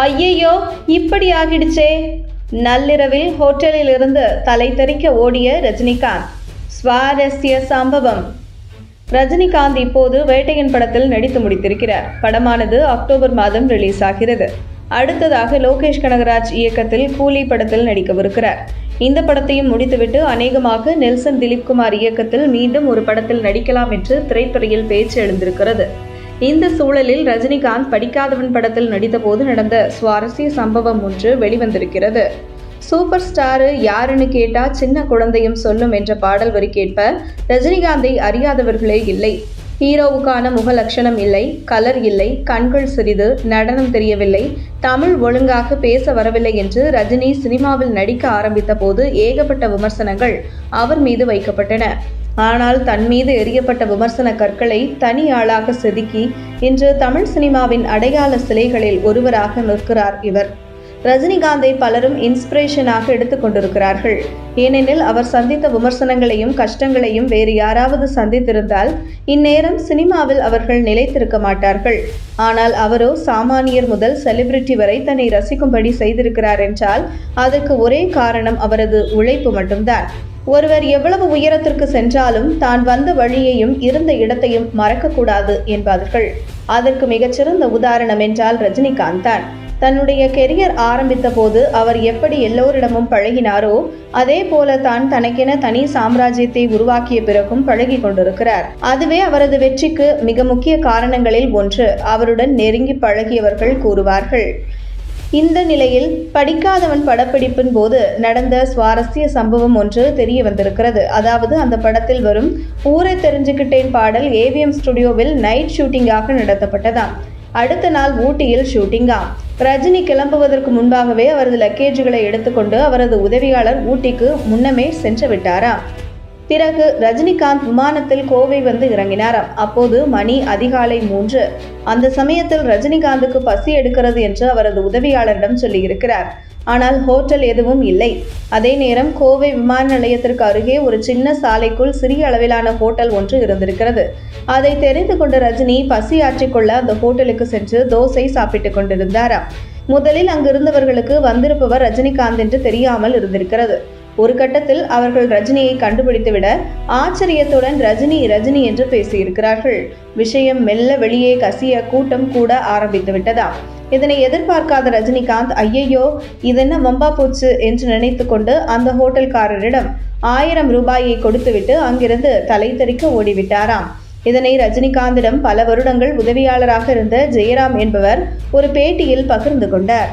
ஐயையோ இப்படி ஆகிடுச்சே. நள்ளிரவில் ஹோட்டலில் இருந்து தலை தெறிக்க ஓடிய ரஜினிகாந்த். சுவாரஸ்ய சம்பவம். ரஜினிகாந்த் இப்போது வேட்டையன் படத்தில் நடித்து முடித்திருக்கிறார். படமானது அக்டோபர் மாதம் ரிலீஸ் ஆகிறது அடுத்ததாக லோகேஷ் கனகராஜ் இயக்கத்தில் கூலி படத்தில் நடிக்கவிருக்கிறார். இந்த படத்தையும் முடித்துவிட்டு அநேகமாக நெல்சன் திலீப்குமார் இயக்கத்தில் மீண்டும் ஒரு படத்தில் நடிக்கலாம் என்று திரைத்துறையில் பேச்சு எழுந்திருக்கிறது. இந்த சூழலில் ரஜினிகாந்த் படிக்காதவன் படத்தில் நடித்தபோது நடந்த சுவாரஸ்ய சம்பவம் ஒன்று வெளிவந்திருக்கிறது. சூப்பர் ஸ்டாரு யாருன்னு கேட்டா சின்ன குழந்தையும் சொல்லும் என்ற பாடல் வரி கேட்ப ரஜினிகாந்தை அறியாதவர்களே இல்லை. ஹீரோவுக்கான முகலட்சணம் இல்லை கலர் இல்லை கண்கள் சிறிது நடனம் தெரியவில்லை தமிழ் ஒழுங்காக பேச வரவில்லை என்று ரஜினி சினிமாவில் நடிக்க ஆரம்பித்த போது ஏகப்பட்ட விமர்சனங்கள் அவர் மீது வைக்கப்பட்டன. ஆனால் தன் மீது எரியப்பட்ட விமர்சன கற்களை தனி ஆளாக செதுக்கி இன்று தமிழ் சினிமாவின் அடையாள சிலைகளில் ஒருவராக நிற்கிறார் இவர். ரஜினிகாந்தை பலரும் இன்ஸ்பிரேஷனாக எடுத்துக்கொண்டிருக்கிறார்கள் ஏனெனில் அவர் சந்தித்த விமர்சனங்களையும் கஷ்டங்களையும் வேறு யாராவது சந்தித்திருந்தால் இந்நேரம் சினிமாவில் அவர்கள் நிலைத்திருக்க மாட்டார்கள். ஆனால் அவரோ சாமானியர் முதல் செலிபிரிட்டி வரை தன்னை ரசிக்கும்படி செய்திருக்கிறார் என்றால் அதற்கு ஒரே காரணம் அவரது உழைப்பு மட்டும்தான். ஒருவர் எவ்வளவு உயரத்திற்கு சென்றாலும் தான் வந்த வழியையும் இருந்த இடத்தையும் மறக்கக்கூடாது என்பார்கள். அதற்கு மிகச்சிறந்த உதாரணம் என்றால் ரஜினிகாந்த் தான். தன்னுடைய கெரியர் ஆரம்பித்த போது அவர் எப்படி எல்லோரிடமும் பழகினாரோ அதே போல தான் தனக்கென தனி சாம்ராஜ்யத்தை உருவாக்கிய பிறகும் பழகி கொண்டிருக்கிறார். அதுவே அவரது வெற்றிக்கு மிக முக்கிய காரணங்களில் ஒன்று. அவருடன் நெருங்கி பழகியவர்கள் கூறுவார்கள். இந்த நிலையில் படிக்காதவன் படப்பிடிப்பின் போது நடந்த சுவாரஸ்ய சம்பவம் ஒன்று தெரிய வந்திருக்கிறது. அதாவது அந்த படத்தில் வரும் ஊரை தெரிஞ்சுக்கிட்டேன் பாடல் ஏவிஎம் ஸ்டுடியோவில் நைட் ஷூட்டிங்காக நடத்தப்பட்டதாம். அடுத்த நாள் ஊட்டியில் ஷூட்டிங்காம் ரஜினி கிளம்புவதற்கு முன்பாகவே அவரது லக்கேஜுகளை எடுத்துக்கொண்டு அவரது உதவியாளர் ஊட்டிக்கு முன்னமே சென்று விட்டாரா பிறகு ரஜினிகாந்த் விமானத்தில் கோவை வந்து இறங்கினாராம். அப்போது மணி அதிகாலை மூன்று. அந்த சமயத்தில் ரஜினிகாந்துக்கு பசி எடுக்கிறது என்று அவரது உதவியாளரிடம் சொல்லியிருக்கிறார். ஆனால் ஹோட்டல் எதுவும் இல்லை. அதே நேரம் கோவை விமான நிலையத்திற்கு அருகே ஒரு சின்ன சாலைக்குள் சிறிய அளவிலான ஹோட்டல் ஒன்று இருந்திருக்கிறது. அதை தெரிந்து கொண்ட ரஜினி பசி ஆற்றிக்கொள்ள அந்த ஹோட்டலுக்கு சென்று தோசை சாப்பிட்டுக் கொண்டிருந்தாராம். முதலில் அங்கிருந்தவர்களுக்கு வந்திருப்பவர் ரஜினிகாந்த் என்று தெரியாமல் இருந்திருக்கிறது. ஒரு கட்டத்தில் அவர்கள் ரஜினியை கண்டுபிடித்துவிட ஆச்சரியத்துடன் ரஜினி ரஜினி என்று பேசியிருக்கிறார்கள். விஷயம் மெல்ல வெளியே கசிய கூட்டம் கூட ஆரம்பித்து விட்டதாம் இதனை எதிர்பார்க்காத ரஜினிகாந்த் ஐயையோ இதென்ன வம்பா போச்சு? என்று நினைத்து கொண்டு அந்த ஹோட்டல்காரரிடம் ஆயிரம் ரூபாயை கொடுத்துவிட்டு அங்கிருந்து தலை தெறிக்க ஓடிவிட்டாராம். இதனை ரஜினிகாந்திடம் பல வருடங்கள் உதவியாளராக இருந்த ஜெயராம் என்பவர் ஒரு பேட்டியில் பகிர்ந்து கொண்டார்.